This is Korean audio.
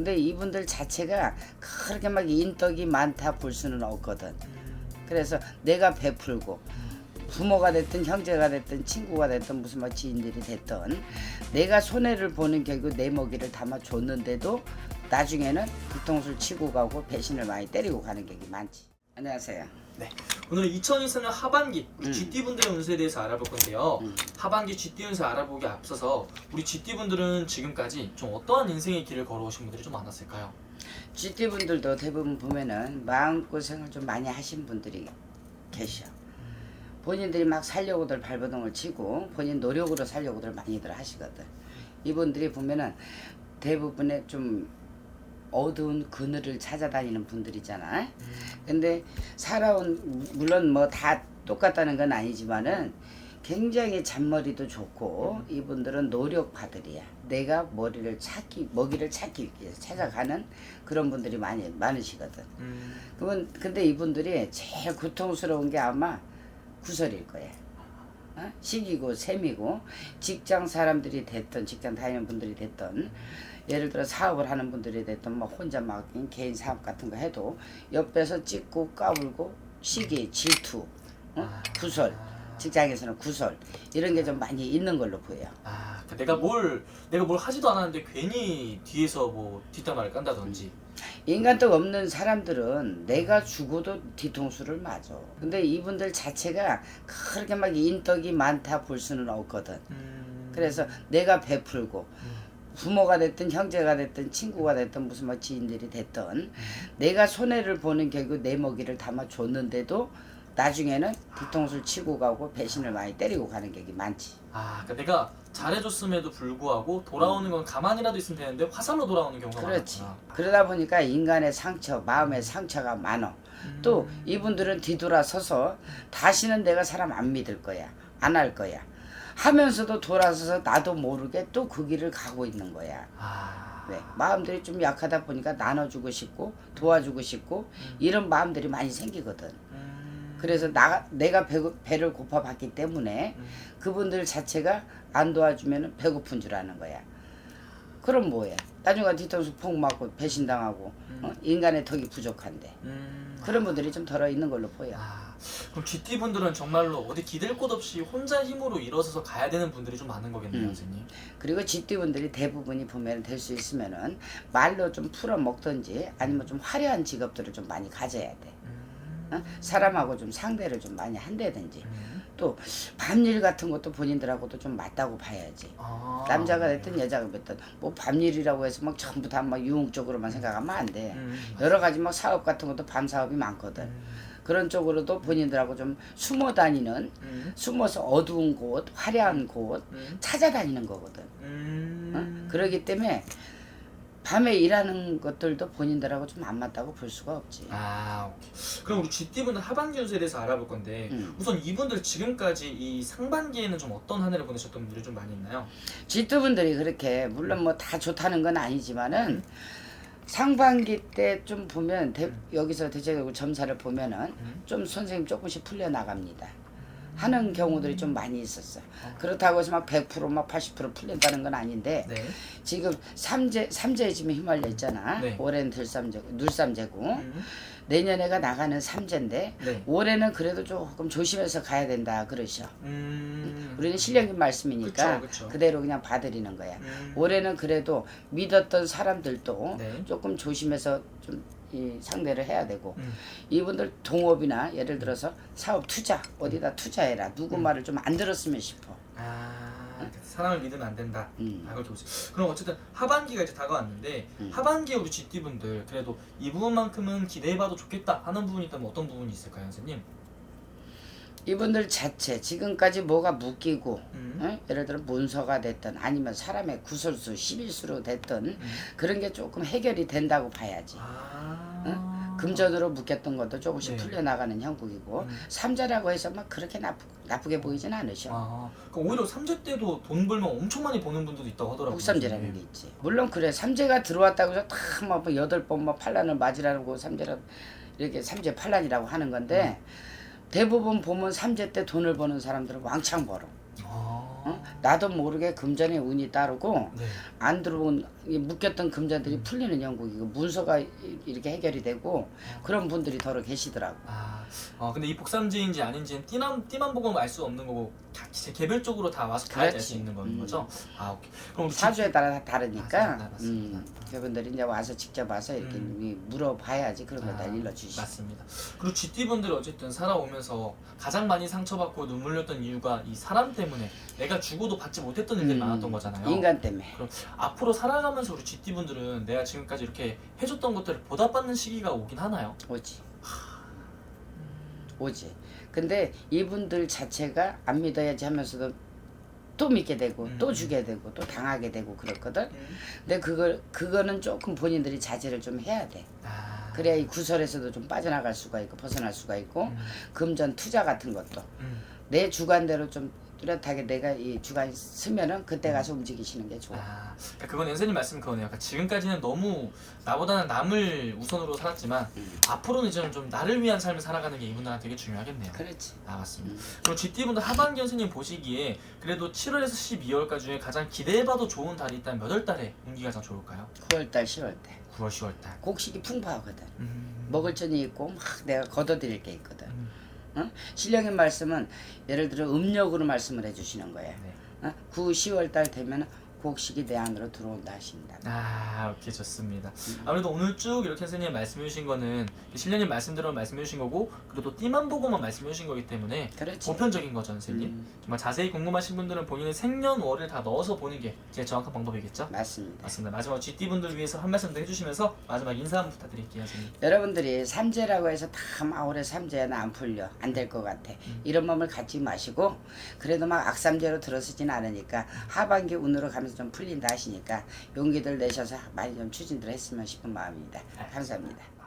근데 이분들 자체가 그렇게 막 인덕이 많다 볼 수는 없거든. 그래서 내가 베풀고 부모가 됐든 형제가 됐든 친구가 됐든 무슨 뭐 지인들이 됐든 내가 손해를 보는 결국 내 먹이를 담아 줬는데도 나중에는 뒤통수를 치고 가고 배신을 많이 때리고 가는 격이 많지. 안녕하세요. 네. 오늘은 2024년 하반기 우리 음. GT 분들의 운세에 대해서 알아볼 건데요. 음. 하반기 GT 운세 알아보기 앞서서 우리 GT 분들은 지금까지 좀 어떠한 인생의 길을 걸어오신 분들이 좀 많았을까요? GT 분들도 대부분 보면은 마음 고생을 좀 많이 하신 분들이 계셔. 본인들이 막 살려고들 발버둥을 치고 본인 노력으로 살려고들 많이들 하시거든. 이분들이 보면은 대부분의 좀 어두운 그늘을 찾아다니는 분들이잖아. 근데 살아온 물론 뭐 다 똑같다는 건 아니지만은 굉장히 잔머리도 좋고 이분들은 노력파들이야. 내가 머리를 찾기 먹이를 찾기 위해서 찾아가는 그런 분들이 많이 많으시거든. 음. 그건 근데 이분들이 제일 고통스러운 게 아마 구설일 거야. 어? 시기고 셈이고 직장 사람들이 됐던 직장 다니는 분들이 됐던 예를 들어 사업을 하는 분들이 됐던 뭐 혼자 막 개인 사업 같은 거 해도 옆에서 찍고 까불고 시기 질투 어? 구설 직장에서는 구설 이런 게 좀 많이 있는 걸로 보여. 아, 그 내가 뭘 내가 뭘 하지도 않았는데 괜히 뒤에서 뭐 뒷담화를 깐다든지. 인간도 없는 사람들은 내가 죽어도 뒤통수를 맞아. 근데 이분들 자체가 그렇게 막 인덕이 많다 볼 수는 없거든. 음. 그래서 내가 베풀고 부모가 됐든 형제가 됐든 친구가 됐든 무슨 뭐 지인들이 됐든 내가 손해를 보는 결국 내 먹이를 담아 줬는데도 나중에는 뒤통수를 치고 가고 배신을 많이 때리고 가는 격이 많지. 아, 그러니까 내가 잘해줬음에도 불구하고 돌아오는 건 가만히라도 있으면 되는데 화살로 돌아오는 경우가 그렇지. 많구나. 그러다 보니까 인간의 상처, 마음의 상처가 많어. 또 이분들은 뒤돌아서서 다시는 내가 사람 안 믿을 거야. 안 할 거야. 하면서도 돌아서서 나도 모르게 또 그 길을 가고 있는 거야. 아. 왜? 마음들이 좀 약하다 보니까 나눠주고 싶고 도와주고 싶고 이런 마음들이 많이 생기거든. 음. 그래서 나, 내가 배, 배를 고파봤기 때문에 음. 그분들 자체가 안 도와주면 배고픈 줄 아는 거야. 그럼 뭐야? 나중에 뒤통수 폭 맞고 배신당하고 어? 인간의 덕이 부족한데 음. 그런 분들이 좀 덜어 있는 걸로 보여. 아, 그럼 GT 분들은 정말로 어디 기댈 곳 없이 혼자 힘으로 일어서서 가야 되는 분들이 좀 많은 거겠네요, 음. 선생님. 그리고 집디분들이 대부분이 보면 될 수 있으면은 말로 좀 풀어 먹든지 아니면 좀 화려한 직업들을 좀 많이 가져야 돼. 음. 어? 사람하고 좀 상대를 좀 많이 한다든지 음. 또 밤일 같은 것도 본인들하고도 좀 맞다고 봐야지. 아. 남자가 됐든 여자가 됐든 뭐 밤일이라고 해서 막 전부 다 막 유흥적으로만 생각하면 안 돼. 음. 여러 가지 막 사업 같은 것도 밤 사업이 많거든. 음. 그런 쪽으로도 본인들하고 좀 숨어 다니는 음. 숨어서 어두운 곳, 화려한 곳 음. 찾아다니는 거거든. 음. 어? 그러기 때문에 밤에 일하는 것들도 본인들하고 좀 안 맞다고 볼 수가 없지. 아, 오케이. 그럼 우리 GT 분들 하반기 운세에 대해서 알아볼 건데 음. 우선 이분들 지금까지 이 상반기에는 좀 어떤 한 해를 보내셨던 분들이 좀 많이 있나요? G두분들이 그렇게 물론 뭐 다 좋다는 건 아니지만은 상반기 때 좀 보면 대- 여기서 대체적으로 점사를 보면은 음. 좀 선생님 조금씩 풀려 나갑니다. 하는 경우들이 좀 많이 있었어. 그렇다고 해서 막 100%막 80% 풀린다는 건 아닌데 네. 지금 삼재 삼재에 지금 휘말려 있잖아. 네. 올해는 들삼재 눌삼재고 음. 내년에가 나가는 삼재인데 네. 올해는 그래도 조금 조심해서 가야 된다 그러셔. 음. 우리는 실력인 말씀이니까 그쵸, 그쵸. 그대로 그냥 봐드리는 거야. 음. 올해는 그래도 믿었던 사람들도 네. 조금 조심해서 좀 이 상대를 해야 되고 음. 이분들 동업이나 예를 들어서 사업 투자 어디다 투자해라 누구 음. 말을 좀 안 들었으면 싶어. 아, 사람을 믿으면 안 된다. 음. 아. 그럼 어쨌든 하반기가 이제 다가왔는데 음. 하반기에 우리 GT 분들 그래도 이 부분만큼은 기대해봐도 좋겠다 하는 부분이 있다면 어떤 부분이 있을까요, 선생님? 이분들 자체 지금까지 뭐가 묶이고 음. 어? 예를 들어 문서가 됐든 아니면 사람의 구설수 십일수로 됐든 음. 그런 게 조금 해결이 된다고 봐야지. 아. 금전으로 묶였던 것도 조금씩 네. 풀려나가는 형국이고 음. 삼자라고 해서 막 그렇게 나쁘, 나쁘게 보이진 않으셔. 아, 그러니까 오히려 삼재 때도 돈 벌면 엄청 많이 버는 분들도 있다고 하더라고요. 국삼재라는 게 선생님. 있지. 물론 그래 삼재가 들어왔다고 해서 다막 여덟 번뭐 판란을 맞으라고 삼재라 이렇게 삼재 판란이라고 하는 건데 대부분 보면 삼재 때 돈을 버는 사람들은 왕창 벌어. 아. 어? 나도 모르게 금전의 운이 따르고 네. 안 들어온 이 묶였던 금전들이 풀리는 영국이고 문서가 이- 이렇게 해결이 되고 그런 분들이 더러 계시더라고. 아, 어, 근데 이 복삼지인지 아닌지는 띠만 띠만 보고 알 수 없는 거고 각지 개별적으로 다 와서 다알 수. 있는 거는 음. 거죠. 아, 오케이. 그럼 사주에 따라 다 다르니까 맞습니다. 음, 그분들이 이제 와서 직접 와서 이렇게 음. 물어봐야지 그런 걸다 아, 일러주시죠. 맞습니다. 그리고 GT분들이 어쨌든 살아오면서 가장 많이 상처받고 눈물 흘렸던 이유가 이 사람 때문에 내가 죽어도 받지 못했던 일들이 음, 많았던 거잖아요. 인간 때문에. 그럼 앞으로 살아가면서 우리 GT분들은 내가 지금까지 이렇게 해줬던 것들을 보답받는 시기가 오긴 하나요? 오지. 오지. 근데 이분들 자체가 안 믿어야지 하면서도 또 믿게 되고 음. 또 주게 되고 또 당하게 되고 그렇거든. 근데 그걸 그거는 조금 본인들이 자제를 좀 해야 돼. 아, 그래야 이 구설에서도 좀 빠져나갈 수가 있고 벗어날 수가 있고 음, 금전 투자 같은 것도 음. 내 주관대로 좀 뚜렷하게 내가 이 주관이 쓰면은 그때 가서 움직이시는 게 좋아. 아, 그러니까 그건 연세님 말씀 그거네요. 그러니까 지금까지는 너무 나보다는 남을 우선으로 살았지만 음. 앞으로는 이제 좀 나를 위한 삶을 살아가는 게 이분들한테 되게 중요하겠네요. 그렇지. 아 맞습니다. 음. 그리고 GT분들 하반기 연세님 보시기에 그래도 7월에서 12월까지 중에 가장 기대해봐도 좋은 달이 있다면 몇월 달에 운기가 가장 좋을까요? 9월달, 10월달. 9월, 10월 달. 곡식이 풍부하거든. 음. 먹을 전이 있고 막 내가 걷어들일 게 있거든. 음. 어? 신령의 말씀은 예를 들어 음력으로 말씀을 해주시는 거예요. 네. 어? 9, 10월 달 되면 곡식이 내 안으로 들어온다 하신다. 아, 오케이 좋습니다. 음. 아무래도 오늘 쭉 이렇게 선생님 말씀해 주신 거는 신령님 말씀대로 말씀해 주신 거고 그리고 또 띠만 보고만 말씀해 주신 거기 때문에 그렇지. 보편적인 거죠, 선생님. 음, 정말 자세히 궁금하신 분들은 본인의 생년월일 다 넣어서 보는 게 제일 정확한 방법이겠죠? 맞습니다. 맞습니다. 마지막 GT 분들 위해서 한 말씀 더 해주시면서 마지막 인사 한번 부탁드릴게요, 선생님. 여러분들이 삼재라고 해서 다 마을에 삼재는 안 풀려 안 될 것 같아 이런 마음을 갖지 마시고 그래도 막 악삼재로 들어서진 않으니까 하반기 운으로 가면 서 좀 풀린다 하시니까 용기들 내셔서 많이 좀 추진들 했으면 싶은 마음입니다. 감사합니다